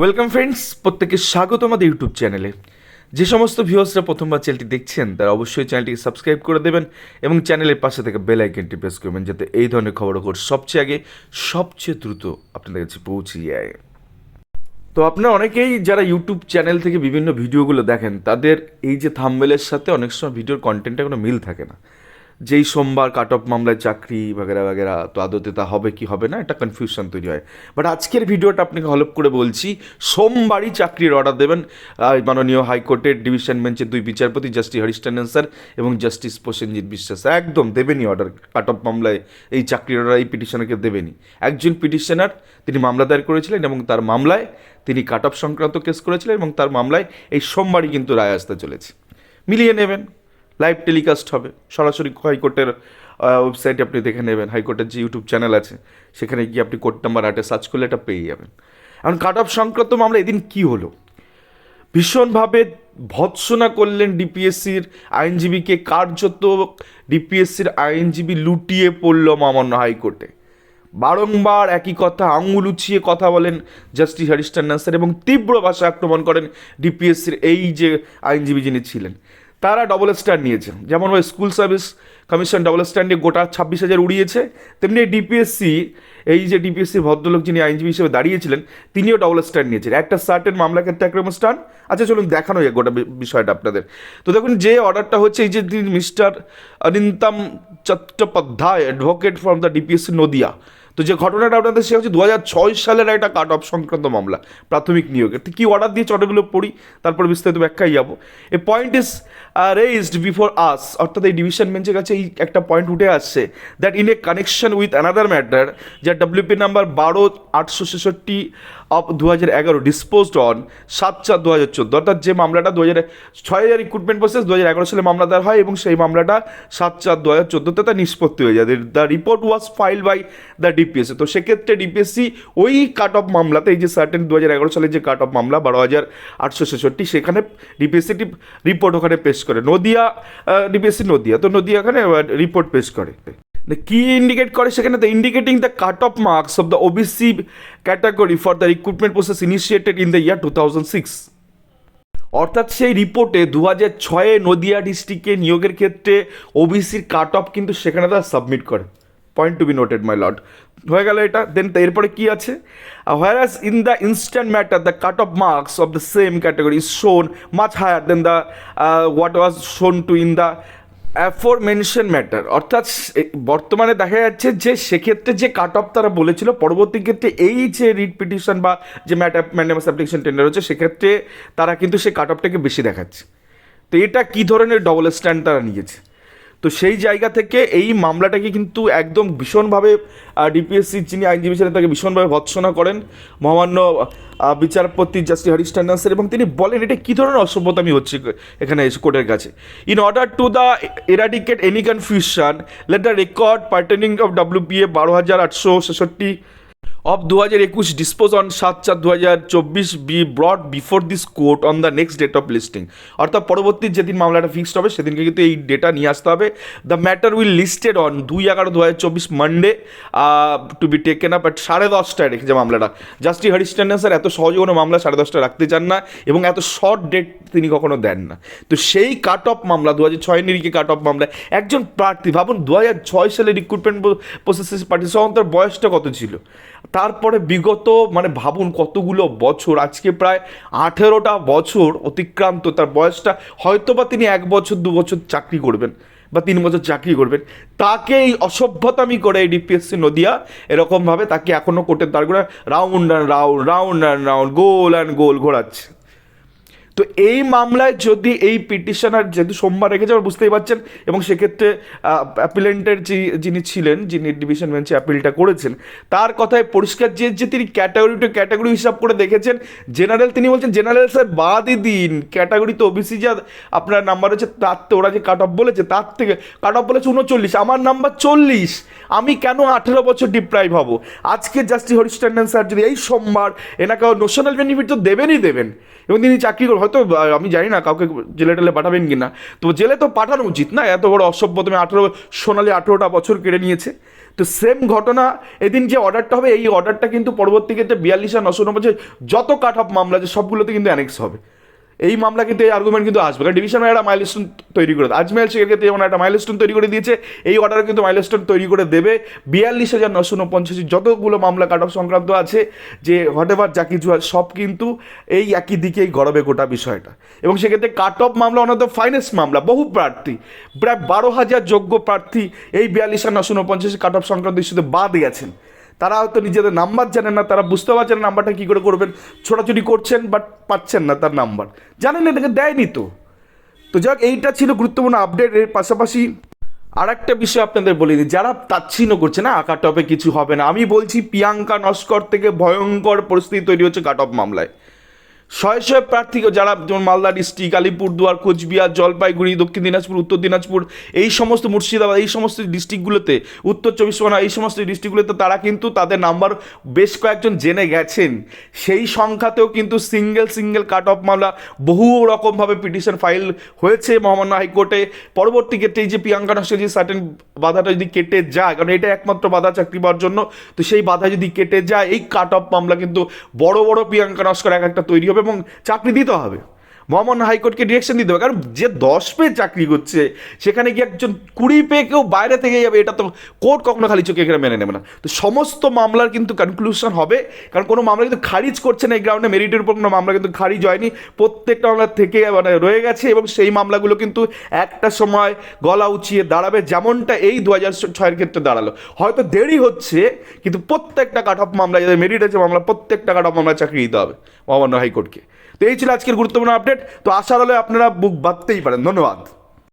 Welcome friends প্রত্যেকে স্বাগত আমাদের ইউটিউব চ্যানেলে যে সমস্ত ভিউয়ার্সরা প্রথমবার চ্যানেলটি দেখছেন, তারা অবশ্যই চ্যানেলটিকে সাবস্ক্রাইব করে দেবেন এবং চ্যানেলের পাশে থেকে বেল আইকনটি প্রেস করবেন যাতে এই ধরনের খবরাখবর সবচেয়ে আগে, সবচেয়ে দ্রুত আপনাদের কাছে পৌঁছে যায়। তো আপনারা অনেকেই যারা ইউটিউব চ্যানেল থেকে বিভিন্ন ভিডিওগুলো দেখেন, তাদের এই যে থাম্বেলের সাথে অনেক সময় ভিডিওর কন্টেন্টে কোনো মিল থাকে না। যেই সোমবার কাট অফ মামলায় চাকরি বাগেরা বাগেরা, তো আদতে তা হবে কি হবে না, একটা কনফিউশন তৈরি হয়। বাট আজকের ভিডিওটা আপনাকে হলপ করে বলছি, সোমবারই চাকরির অর্ডার দেবেন মাননীয় হাইকোর্টের ডিভিশন বেঞ্চের দুই বিচারপতি জাস্টিস হরিশ হরিশটন্ডন স্যার এবং জাস্টিস প্রসেনজিৎ বিশ্বাস একদম দেবেনই অর্ডার কাট অফ মামলায় এই চাকরির অর্ডার এই পিটিশনারকে দেবেনি একজন পিটিশনার, তিনি মামলা দায়ের করেছিলেন এবং তার মামলায় তিনি কাট অফ সংক্রান্ত কেস করেছিলেন এবং তার মামলায় এই সোমবারই কিন্তু রায় আসতে চলেছে। মিলিয়ে নেবেন। লাইভ টেলিকাস্ট হবে। সরাসরি হাইকোর্টের ওয়েবসাইটে আপনি দেখে নেবেন। হাইকোর্টের যে ইউটিউব চ্যানেল আছে, সেখানে গিয়ে আপনি কোর্ট নাম্বার আটে সার্চ করলে এটা পেয়ে যাবেন। এখন কাট অফ সংক্রান্ত মামলা এদিন কি হলো? ভীষণভাবে ভৎসনা করলেন ডিপিএসসির আইনজীবীকে, কার্যত ডিপিএসসির আইনজীবী লুটিয়ে পড়ল মামান্য হাইকোর্টে। বারংবার একই কথা, আঙুল উঁচিয়ে কথা বলেন জাস্টিস হরিস্টান নাসার এবং তীব্র ভাষা আক্রমণ করেন ডিপিএসসির এই যে আইনজীবী যিনি ছিলেন। তারা ডবল স্টার নিয়েছে। যেমন ওই school service commission double star নিয়ে গোটা ছাব্বিশ হাজার উড়িয়েছে। তেমনি ডিপিএসসি এই যে ডিপিএসসি ভদ্রলোক যিনি আইনজীবী হিসেবে দাঁড়িয়েছিলেন, তিনিও ডবল স্টার নিয়েছেন। একটা সার্টেন মামলা ক্ষেত্রে একরকম স্টার আচ্ছা চলুন দেখানো যায় গোটা বিষয়টা আপনাদের। তো দেখুন, যে অর্ডারটা হচ্ছে, এই যে mister Anintam Chattopadhyay advocate from the DPSC Nadia. তো যে ঘটনাটা আপনাদের সে হচ্ছে দু হাজার ছয় সালের একটা কাট অফ সংক্রান্ত মামলা, প্রাথমিক নিয়োগের। তো কী অর্ডার দিয়ে চটগুলো পড়ি? তারপর বিস্তারিত ব্যাখ্যায় যাব। A point is raised before us অর্থাৎ এই ডিভিশন বেঞ্চের কাছে এই একটা পয়েন্ট উঠে আসছে that in a connection with another matter যা ডাব্লিউপি নাম্বার বারো আটশো ছেষট্টি অফ দু হাজার এগারো ডিসপোজড অন সাত চার দু হাজার চোদ্দ। অর্থাৎ যে মামলাটা দু হাজার ছয় হাজার রিক্রুটমেন্ট প্রসেস দু হাজার এগারো সালে মামলা দায়ের হয় এবং সেই মামলাটা সাত চার দু হাজার চোদ্দোতে তা নিষ্পত্তি হয়ে যায়। The report was file by the DPSC তো সেক্ষেত্রে ডিপিএসসি ওই কাট অফ মামলাতে এই যে সার্টেন দু হাজার এগারো সালে যে কাট অফ মামলা, বারো হাজার আটশো ছেষট্টি, সেখানে ডিপিএসসি রিপোর্ট ওখানে পেশ করে। নদিয়া ডিপিএসসি নদিয়া। তো নদিয়া ওখানে রিপোর্ট পেশ করে। কি ইন্ডিকেট করে সেখানে? The indicating the cut off marks of the OBC category for the recruitment process initiated in the year two thousand six অর্থাৎ সেই রিপোর্টে দু হাজার ছয়ে নদিয়া ডিস্ট্রিক্টে নিয়োগের ক্ষেত্রে ওবিসির কাট অফ কিন্তু সেখানে তারা সাবমিট করে। Point to be noted my lord হয়ে গেল এটা। দেন এরপরে কি আছে? Whereas in the instant matter the cut off marks of the same category shown much higher than the what was shown to in the aforementioned matter অর্থাৎ বর্তমানে দেখা যাচ্ছে যে সেক্ষেত্রে যে কাট অফ তারা বলেছিল, পরবর্তী ক্ষেত্রে এই যে রিট পিটিশন বা যে ম্যাটার ম্যান্ডামাস অ্যাপ্লিকেশন টেন্ডার হচ্ছে, সেক্ষেত্রে তারা কিন্তু সেই কাট অফটাকে বেশি দেখাচ্ছে। তো এটা কী ধরনের ডবল স্ট্যান্ড তারা নিয়েছে? তো সেই জায়গা থেকে এই মামলাটাকে কিন্তু একদম ভীষণভাবে ডিপিএসসি যিনি আইনজীবী ছিলেন তাকে ভীষণভাবে ভৎসনা করেন। মহামান্য বিচারপতি জাস্টিস হরিশ ট্যান্ডন স্যার এবং তিনি বলেন, এটা কী ধরনের অসভ্যতামি হচ্ছে এখানে কোর্টের কাছে? In order to the eradicate any confusion let the record pertaining of WPA বারো হাজার আটশো ছেষট্টি অফ দু হাজার একুশ ডিসপোজ অন সাত চার দু হাজার চব্বিশ be brought before this court on the next date of listing অর্থাৎ পরবর্তী যেদিন মামলাটা ফিক্সড হবে, সেদিনকে কিন্তু এই ডেটা নিয়ে আসতে হবে। The matter will listed on দুই এগারো দু হাজার চব্বিশ Monday to be taken up at সাড়ে দশটায় রেখেছে মামলাটা। জাস্টি হরিস্টান্ডন স্যার এত সহজে কোনো মামলা সাড়ে দশটা রাখতে চান না এবং এত শর্ট ডেট তিনি কখনো দেন না। তো সেই কাট অফ মামলা দু হাজার ছয় নিরিখে কাট অফ মামলা একজন প্রার্থী, ভাবুন দু হাজার ছয় সালে রিক্রুটমেন্ট প্রসেসে পার্টিসিপেশন তার বয়সটা কত ছিল? তারপরে বিগত মানে ভাবুন কতগুলো বছর, আজকে প্রায় আঠেরোটা বছর অতিক্রান্ত, তার বয়সটা হয়তো বা তিনি এক বছর, দু বছর চাকরি করবেন বা তিন বছর চাকরি করবেন। তাকে এই অসভ্যতামি করে এই ডিপিএসসি নদিয়া এরকমভাবে তাকে এখনও কোর্টের দাঁড় করে round and round round and round, goal and গোল ঘোরাচ্ছে। তো এই মামলায় যদি এই পিটিশনার যেহেতু সোমবার রেখেছে আবার বুঝতেই পারছেন, এবং সেক্ষেত্রে অ্যাপিলেন্টের যিনি ছিলেন, যিনি ডিভিশন বেঞ্চে অ্যাপিলটা করেছেন, তার কথায় পরিষ্কার যে যে তিনি ক্যাটাগরি টু ক্যাটাগরি হিসাব করে দেখেছেন জেনারেল তিনি বলছেন জেনারেল স্যার বাদই দিন। ক্যাটাগরি তো ওবিসি যা, আপনার নাম্বার হচ্ছে তার তো ওরা যে কাট অফ বলেছে, তার থেকে কাট অফ বলেছে উনচল্লিশ, আমার নাম্বার চল্লিশ। আমি কেন আঠেরো বছর ডিপ্রাইভ হব? আজকে জাস্টিস হরিস্টান্ডন স্যার যদি এই সোমবার, এনাকে ন্যাশনাল বেনিফিট তো দেবেনই দেবেন, এবং তিনি চাকরি করে হয়তো আমি জানি না কাউকে জেলে টেলে পাঠাবেন কিনা। তো জেলে তো পাঠানো উচিত না, এত বড় অসভ্য তুমি আঠেরো, সোনালি আঠেরোটা বছর কেড়ে নিয়েছে। তো সেম ঘটনা, এদিন যে অর্ডারটা হবে, এই অর্ডারটা কিন্তু পরবর্তী ক্ষেত্রে বিয়াল্লিশ আর নশো নম্বর যত কাট অফ মামলা আছে সবগুলোতে কিন্তু অ্যানেক্স হবে। এই মামলা কিন্তু এই আর্গুমেন্ট কিন্তু আসবে। কারণ ডিভিশন একটা মাইলস্টোন তৈরি করে দেয়। আজমের শেখের ক্ষেত্রে যেমন একটা মাইলস্টোন তৈরি করে দিয়েছে। এই অর্ডারে কিন্তু মাইলস্টোন তৈরি করে দেবে। বিয়াল্লিশ হাজার নশো উনপঞ্চাশ যতগুলো মামলা কাট অফ সংক্রান্ত আছে, যে হোয়াট এভার যা কিছু সব কিন্তু এই একই দিকেই গড়বে গোটা বিষয়টা। এবং সেক্ষেত্রে কাট অফ মামলা ওনার দ্য ফাইনেস্ট মামলা, বহু প্রার্থী, প্রায় বারো হাজার যোগ্য প্রার্থী এই বিয়াল্লিশ হাজার নশো উনপঞ্চাশ কাট অফ সংক্রান্ত ইস্যুতে বাদ গেছেন। তারা হয়তো নিজেদের নাম্বার জানেন না, তারা বুঝতে পারছেন নাম্বারটা কী করে করবেন। ছোটাছুটি করছেন বাট পাচ্ছেন না তার নাম্বার। জানেন না, এটাকে দেয়নি তো। তো যাক, এইটা ছিল গুরুত্বপূর্ণ আপডেট এর পাশাপাশি আর একটা বিষয় আপনাদের বলে দিই, যারা তাচ্ছিন্ন করছে না আঁকা টপে কিছু হবে না। আমি বলছি, প্রিয়াঙ্কা নস্কর থেকে ভয়ঙ্কর পরিস্থিতি তৈরি হচ্ছে কাট অফ মামলায়। শয়ে শয়ে প্রার্থী যারা যেমন মালদা ডিস্ট্রিক্ট, আলিপুরদুয়ার, কোচবিহার, জলপাইগুড়ি, দক্ষিণ দিনাজপুর, উত্তর দিনাজপুর, এই সমস্ত মুর্শিদাবাদ, এই সমস্ত ডিস্ট্রিক্টগুলোতে, উত্তর চব্বিশ পরগনা, এই সমস্ত ডিস্ট্রিক্টগুলোতে তারা কিন্তু তাদের নাম্বার বেশ কয়েকজন জেনে গেছেন। সেই সংখ্যাতেও কিন্তু সিঙ্গেল সিঙ্গেল কাট অফ মামলা বহু রকমভাবে পিটিশন ফাইল হয়েছে মহামান্য হাইকোর্টে। পরবর্তী ক্ষেত্রে এই যে প্রিয়াঙ্কা নস্কর যে সার্টেন বাধাটা যদি কেটে যায়, কারণ এটা একমাত্র বাধা চাকরি পাওয়ার জন্য, তো সেই বাধা যদি কেটে যায়, এই কাট অফ মামলা কিন্তু বড় বড় প্রিয়াঙ্কা নস্কর এক একটা তৈরি হবে। এবং চাকরি দিতে হবে। মহামান্য হাইকোর্টকে ডিরেকশন দিতে হবে। কারণ যে দশ পে চাকরি করছে, সেখানে গিয়ে একজন কুড়ি পে কেউ বাইরে থেকে যাবে, এটা তো কোর্ট কখনো খালি চোখে এখানে মেনে নেবে না। তো সমস্ত মামলার কিন্তু কনক্লুশন হবে। কারণ কোনো মামলা কিন্তু খারিজ করছে না এই গ্রাউন্ডে মেরিটের উপর কোনো মামলা কিন্তু খারিজ হয়নি। প্রত্যেকটা মামলা থেকে মানে রয়ে গেছে এবং সেই মামলাগুলো কিন্তু একটা সময় গলা উঁচিয়ে দাঁড়াবে, যেমনটা এই দু হাজার ছয়ের ক্ষেত্রে দাঁড়াল। হয়তো দেরি হচ্ছে, কিন্তু প্রত্যেকটা কাট অফ মামলা যাদের মেরিট আছে, মামলা প্রত্যেকটা কাট অফ মামলা চাকরি দিতে হবে মহামান্য হাইকোর্টকে। তো এই ছিল আজকের গুরুত্বপূর্ণ আপডেট। তো আশা হলে আপনারা বুক বাঁধতেই পারেন। ধন্যবাদ।